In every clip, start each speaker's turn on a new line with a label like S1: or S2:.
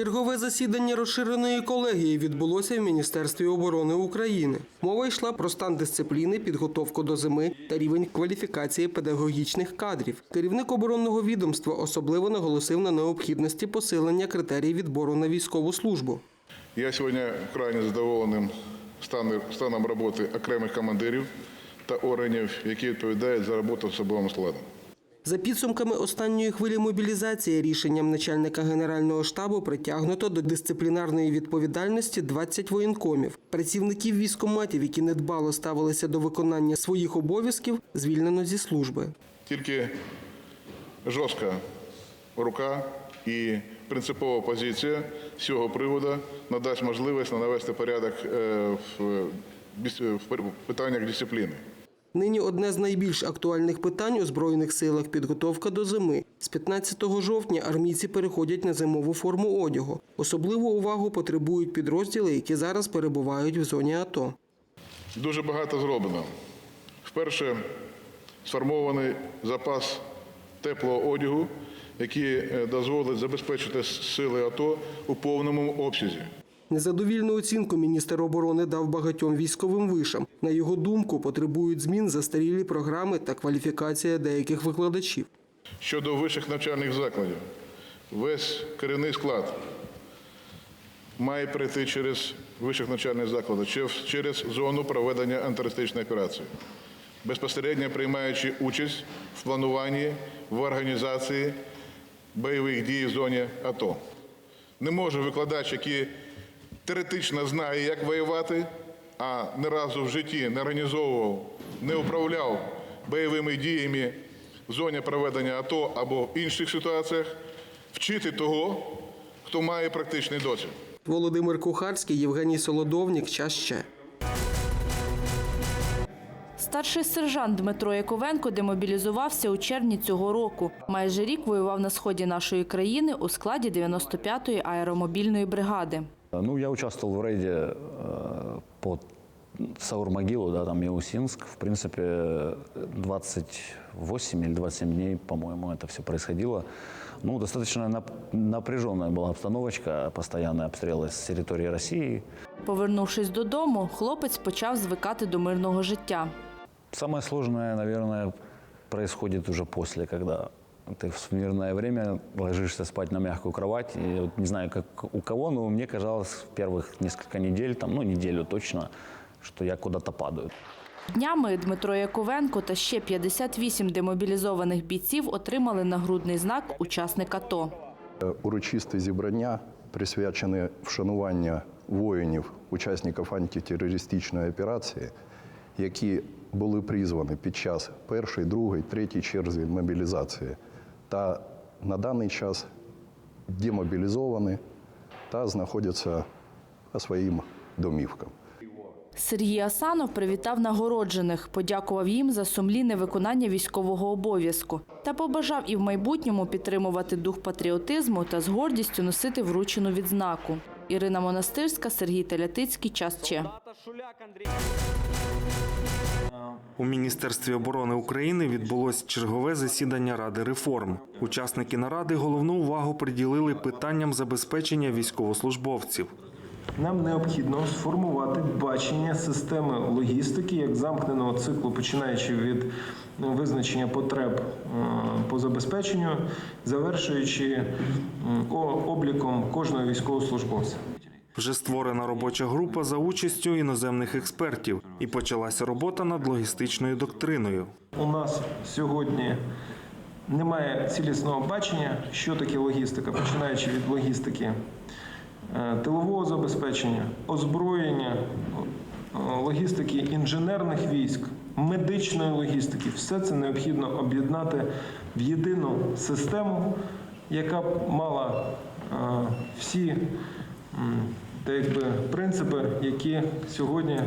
S1: Чергове засідання розширеної колегії відбулося в Міністерстві оборони України. Мова йшла про стан дисципліни, підготовку до зими та рівень кваліфікації педагогічних кадрів. Керівник оборонного відомства особливо наголосив на необхідності посилення критерій відбору на військову службу.
S2: Я сьогодні крайне задоволеним станом, роботи окремих командирів та органів, які відповідають за роботу особовим складом.
S1: За підсумками останньої хвилі мобілізації рішенням начальника Генерального штабу притягнуто до дисциплінарної відповідальності 20 воєнкомів. Працівників військоматів, які недбало ставилися до виконання своїх обов'язків, звільнено зі служби.
S2: Тільки жорстка рука і принципова позиція з цього приводу надасть можливість навести порядок е, в питаннях дисципліни.
S1: Нині одне з найбільш актуальних питань у збройних силах підготовка до зими. З 15 жовтня армійці переходять на зимову форму одягу. Особливу увагу потребують підрозділи, які зараз перебувають в зоні АТО.
S2: Дуже багато зроблено. Вперше сформований запас теплого одягу, який е, дозволить забезпечити сили АТО у повному обсязі.
S1: Незадовільну оцінку міністр оборони дав багатьом військовим вишам. На його думку, потребують змін застарілі програми та кваліфікація деяких викладачів.
S2: Щодо вищих навчальних закладів, весь керівний склад має пройти через вищих навчальних закладів, через зону проведення антитерористичної операції, безпосередньо приймаючи участь в плануванні в організації бойових дій в зоні АТО. Не може викладач, який теоретично знає, як воювати, а ні разу в житті не організовував, не управляв бойовими діями в зоні проведення АТО або в інших ситуаціях, вчити того, хто має практичний досвід.
S1: Володимир Кухарський, Євгеній Солодовнік. Час ще.
S3: Старший сержант Дмитро Яковенко демобілізувався у червні цього року. Майже рік воював на сході нашої країни у складі 95-ї аеромобільної бригади.
S4: Ну, я участвовал в рейде э, под Саур-Могилу, да, там Миусинск. В принципе, 28 или 27 дней, по-моему, это все происходило. Ну, достаточно нап- напряженная была обстановочка, постоянные обстрелы с территории России.
S3: Повернувшись додому, хлопець почав звикати до мирного життя.
S4: Самое сложное, наверное, происходит уже после, когда ты в мирное время ложишься спать на мягкую кровать. И вот не знаю, как у кого, но мне казалось в первых несколько недель, там, ну, неделю точно, что я куда-то падаю.
S3: Днями Дмитро Яковенко та ще 58 демобілізованих бійців отримали нагрудний знак учасник АТО.
S5: Урочисте зібрання присвячене вшанування воїнів, учасників антитерористичної операції, які були призвані під час першої, другої, третьої черзі мобілізації та на даний час демобілізовані та знаходяться по своїм домівкам.
S3: Сергій Асанов привітав нагороджених, подякував їм за сумлінне виконання військового обов'язку та побажав і в майбутньому підтримувати дух патріотизму та з гордістю носити вручену відзнаку. Ірина Монастирська, Сергій Телятицький. Час Че.
S6: У Міністерстві оборони України відбулось чергове засідання Ради реформ. Учасники наради головну увагу приділили питанням забезпечення військовослужбовців.
S7: Нам необхідно сформувати бачення системи логістики як замкненого циклу, починаючи від ну, визначення потреб е, по забезпеченню, завершуючи обліком кожного військовослужбовця.
S6: Вже створена робоча група за участю іноземних експертів, і почалася робота над логістичною доктриною.
S7: У нас сьогодні немає цілісного бачення, що таке логістика, починаючи від логістики е, тилового забезпечення, озброєння, логістики інженерних військ, медичної логістики. Все це необхідно об'єднати в єдину систему, яка б мала е, всі та якби принципи, які сьогодні е,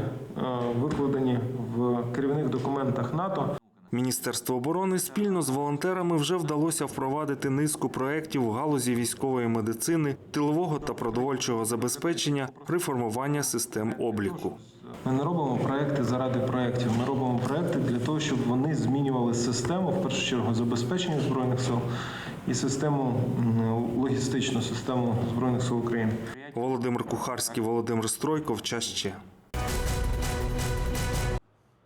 S7: викладені в керівних документах НАТО.
S6: Міністерство оборони спільно з волонтерами вже вдалося впровадити низку проєктів в галузі військової медицини, тилового та продовольчого забезпечення, реформування систем обліку.
S7: Ми не робимо проекти заради проєктів. Ми робимо проекти для того, щоб вони змінювали систему, в першу чергу, забезпечення збройних сил і систему логістичну систему збройних сил України.
S6: Володимир Кухарський, Володимир Стройко. Час.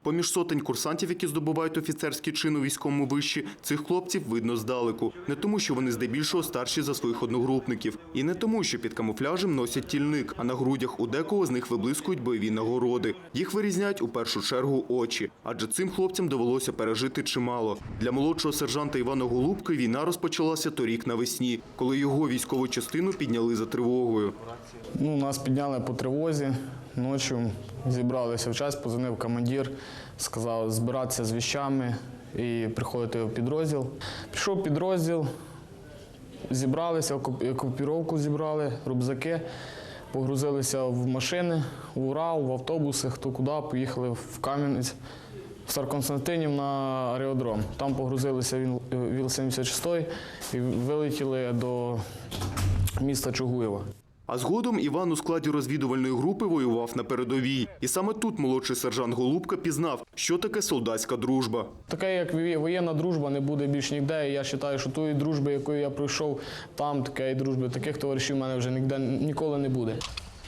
S8: Поміж сотень курсантів, які здобувають офіцерський чин у військовому виші, цих хлопців видно здалеку. Не тому, що вони здебільшого старші за своїх одногрупників, і не тому, що під камуфляжем носять тільник, а на грудях у декого з них виблискують бойові нагороди. Їх вирізняють у першу чергу очі, адже цим хлопцям довелося пережити чимало. Для молодшого сержанта Івана Голубки війна розпочалася торік навесні, коли його військову частину підняли за тривогою.
S9: Ну, нас підняли по тривозі. Ночі зібралися в час, позвонив командир, сказав збиратися з віщами і приходити в підрозділ. Пішов підрозділ, зібралися, окуп- окупіровку зібрали, рюкзаки, погрузилися в машини, в Урал, в автобуси, хто куди, поїхали в Кам'янець, в Староконстантинів на аеродром. Там погрузилися ВІЛ-76 і вилетіли до міста Чугуєва.
S8: А згодом Іван у складі розвідувальної групи воював на передовій. І саме тут молодший сержант Голубка пізнав, що таке солдатська дружба.
S9: Така як воєнна дружба не буде більш ніде. І я вважаю, що тої дружби, якою я пройшов там, такої дружби, таких товаришів в мене вже ніде ніколи не буде.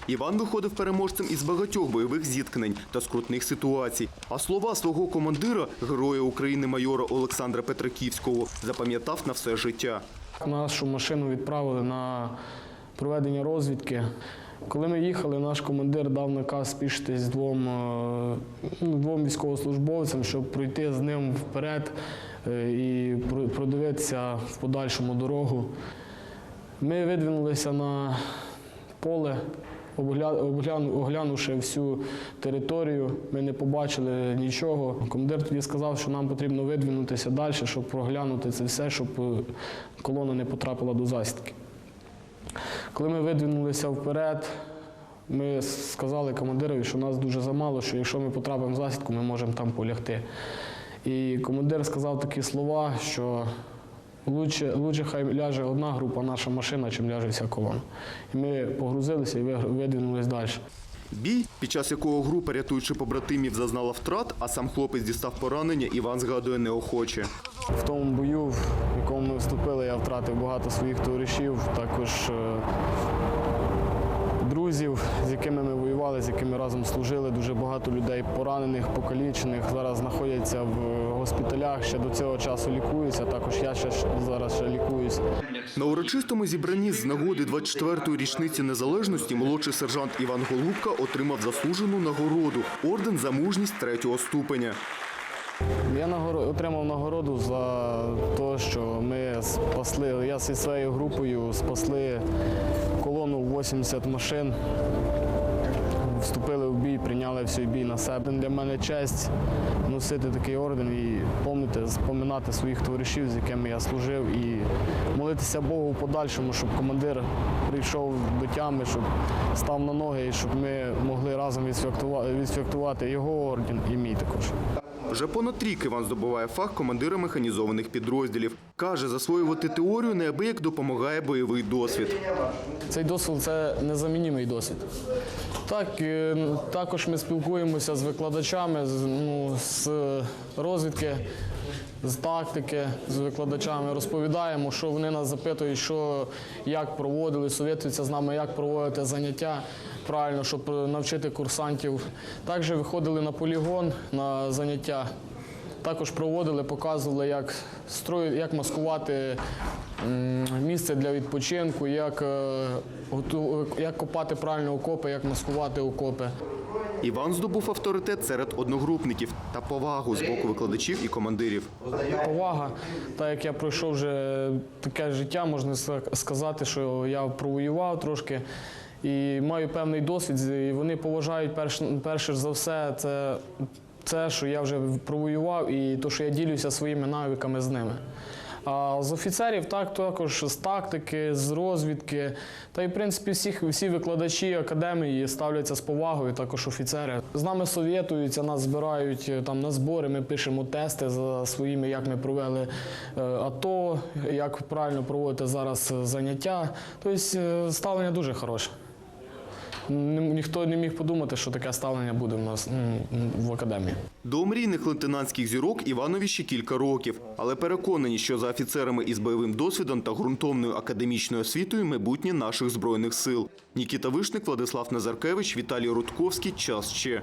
S8: Іван виходив переможцем із багатьох бойових зіткнень та скрутних ситуацій. А слова свого командира, героя України майора Олександра Петриківського, запам'ятав на все життя.
S9: Нашу машину відправили на проведення розвідки. Коли ми їхали, наш командир дав наказ спішитись двом, е, ну, двом військовослужбовцям, щоб пройти з ним вперед е, і продивитися в подальшому дорогу. Ми видвинулися на поле, оглянувши всю територію, ми не побачили нічого. Командир тоді сказав, що нам потрібно видвинутися далі, щоб проглянути це все, щоб е, колона не потрапила до засідки. Коли ми видвинулися вперед, ми сказали командирові, що нас дуже замало, що якщо ми потрапимо в засідку, ми можемо там полягти. І командир сказав такі слова, що лучше, лучше хай ляже одна група, наша машина, чим ляже вся колона. І ми погрузилися і видвинулися далі.
S8: Бій, під час якого група, рятуючи побратимів, зазнала втрат, а сам хлопець дістав поранення, Іван згадує неохоче.
S9: В тому бою, вступили, я втратив багато своїх товаришів, також е, друзів, з якими ми воювали, з якими разом служили. Дуже багато людей поранених, покалічених. Зараз знаходяться в госпіталях, ще до цього часу лікуються. Також я ще зараз ще лікуюся.
S8: На урочистому зібранні з нагоди 24-ї річниці незалежності молодший сержант Іван Голубка отримав заслужену нагороду орден за мужність третього ступеня.
S9: Я отримав нагороду за те, що ми спасли, я зі своєю групою спасли колону 80 машин. Вступили в бій, прийняли всій бій на себе. Для мене честь носити такий орден і пам'ятати, споминати своїх товаришів, з якими я служив, і молитися Богу в подальшому, щоб командир прийшов до тями, щоб став на ноги, і щоб ми могли разом відсвяткувати його орден і мій також.
S8: Вже понад рік Іван здобуває фах командира механізованих підрозділів. Каже, засвоювати теорію неабияк допомагає бойовий досвід.
S9: Цей досвід це незамінімий досвід. Так, е, також ми спілкуємося з викладачами, з, ну, з розвідки, з тактики, з викладачами, розповідаємо, що вони нас запитують, що, як проводили, совєтуються з нами, як проводити заняття правильно, щоб навчити курсантів. Також виходили на полігон на заняття. Також проводили, показували, як строю, як маскувати місце для відпочинку, як, е, як копати правильно окопи, як маскувати окопи.
S8: Іван здобув авторитет серед одногрупників та повагу з боку викладачів і командирів.
S9: Повага, так як я пройшов вже таке життя, можна сказати, що я провоював трошки і маю певний досвід. І вони поважають перш, перше за все, це, це, що я вже провоював, і то, що я ділюся своїми навиками з ними. А з офіцерів так також з тактики, з розвідки. Та й в принципі всіх, всі викладачі академії ставляться з повагою, також офіцери. З нами совєтуються, нас збирають е, там на збори. Ми пишемо тести за своїми, як ми провели е, АТО, як правильно проводити зараз е, заняття. Тобто ставлення дуже хороше. Ні- Ніхто не міг подумати, що таке ставлення буде в нас в академії.
S8: До мрійних лейтенантських зірок Іванові ще кілька років, але переконані, що за офіцерами із бойовим досвідом та ґрунтовною академічною освітою майбутнє наших збройних сил. Нікіта Вишник, Владислав Назаркевич, Віталій Рудковський. Час ще.